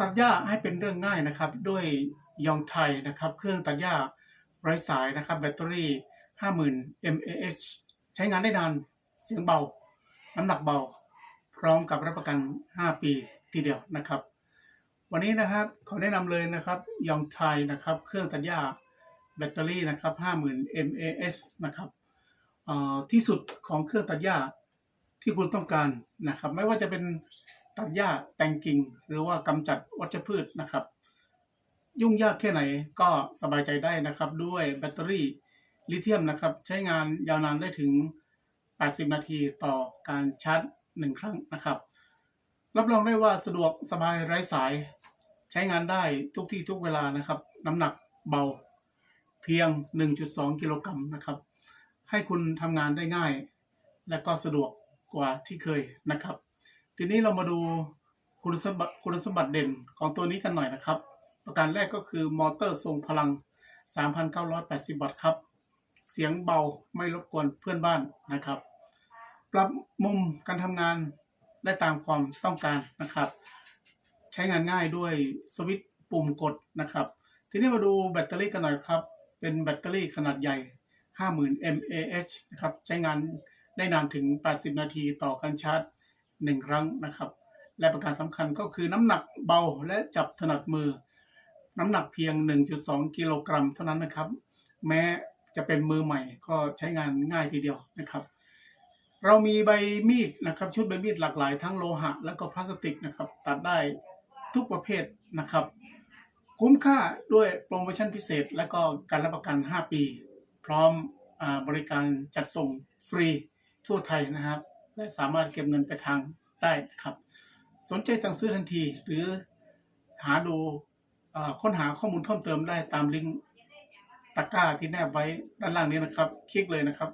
ตัดหญ้าให้เป็นเรื่องง่ายนะครับด้วยยองไทยนะครับเครื่องตัดหญ้าไร้สายนะครับแบตเตอรี่ 50,000 mAh ใช้งานได้นานเสียงเบา น้ำหนักเบา พร้อมกับรับประกัน 5 ปีทีเดียวนะครับ วันนี้นะครับขอแนะนำเลยนะครับยองไทยนะครับเครื่องตัดหญ้าแบตเตอรี่นะครับ50,000 mAh นะครับอ่อที่สุดของเครื่องตัดหญ้าที่คุณต้องการนะครับ ไม่ว่าจะเป็น ตัดหญ้าแต่งกิ่ง หรือว่ากำจัดวัชพืชนะครับ ยุ่งยากแค่ไหนก็สบายใจได้นะครับ ด้วยแบตเตอรี่ลิเธียมนะครับ ใช้งานยาวนานได้ถึง 80 นาทีต่อการชาร์จ 1 ครั้งนะครับ รับรองได้ว่าสะดวกสบายไร้สาย ใช้งานได้ทุกที่ทุกเวลานะครับ น้ำหนักเบาเพียง 1.2 กิโลกรัมนะครับ ให้คุณทำงานได้ง่าย และก็สะดวกกว่าที่เคยนะครับ ทีนี้เรามาดูคุณสมบัติคุณสมบัติเด่นของตัวนี้กันหน่อยนะครับ ประการแรกก็คือมอเตอร์ทรงพลัง 3,980 วัตต์ครับ เสียงเบาไม่รบกวนเพื่อนบ้านนะครับ ปรับมุมการทำงานได้ตามความต้องการนะครับ ใช้งานง่ายด้วยสวิตช์ปุ่มกดนะครับ ทีนี้มาดูแบตเตอรี่กันหน่อยครับ เป็นแบตเตอรี่ขนาดใหญ่ 50,000 mAh นะครับ ใช้งานได้นานถึง 80 นาทีต่อการชาร์จ 1ครั้งนะครับ และประการสำคัญก็คือน้ำหนักเบาและจับถนัดมือ น้ำหนักเพียง 1.2 กิโลกรัมเท่านั้นนะครับ แม้จะเป็นมือใหม่ก็ใช้งานง่ายทีเดียวนะครับ เรามีใบมีดนะครับ ชุดใบมีดหลากหลายทั้งโลหะ และก็พลาสติกนะครับ ตัดได้ทุกประเภทนะครับ คุ้มค่าด้วยโปรโมชั่นพิเศษ และก็การรับประกัน 5 ปี พร้อมอบริการจัดส่งฟรีทั่วไทยนะครับ และสามารถเก็บเงินไปทางได้นะครับ สนใจสั่งซื้อทันทีหรือหาดูค้นหาข้อมูลเพิ่มเติมได้ตามลิงก์ตะกร้าที่แนบไว้ด้านล่างนี้นะครับ คลิกเลยนะครับ